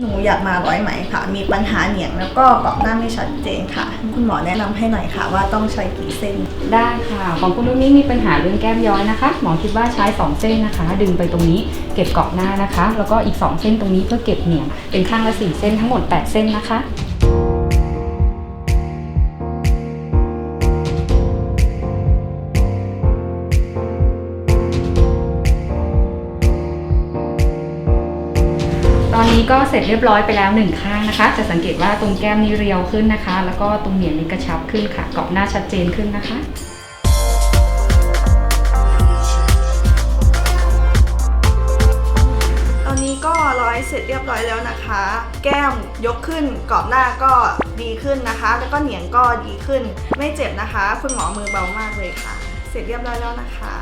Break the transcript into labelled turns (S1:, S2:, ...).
S1: หนูอยากมาร้อยไหมค่ะ มีปัญหาเหนียงแล้วก็เกาะหน้าไม่ชัดเจนค่ะ คุณหมอแนะนำให้หน่อยค่ะ ว่าต้องใช้กี่เส้น
S2: ได้ค่ะ ของคุณลูกนี้มีปัญหาเรื่องแก้มย้อยนะคะ หมอคิดว่าใช้ 2 เส้นนะคะ ดึงไปตรงนี้เก็บเกาะหน้านะคะ แล้วก็อีก 2 เส้นตรงนี้เพื่อเก็บเหนียงเป็นข้างละ 4 เส้นทั้งหมด 8 เส้นนะคะ อนนี้ก็เสร็จเรียบร้อยไปแล้วหนึ่งข้างนะคะ จะสังเกตว่าตรงแก้มนี่เรียวขึ้นนะคะ แล้วก็ตรงเหนียงนี่กระชับขึ้นค่ะเกาะหน้าชัดเจนขึ้นนะคะ
S1: ตอนนี้ก็ร้อยเสร็จเรียบร้อยแล้วนะคะ แก้มยกขึ้นกรอบหน้าก็ดีขึ้นนะคะ แล้วก็เหนียงก็ดีขึ้น ไม่เจ็บนะคะ คุณหมอมือเบามากเลยค่ะ เสร็จเรียบร้อยแล้วนะคะ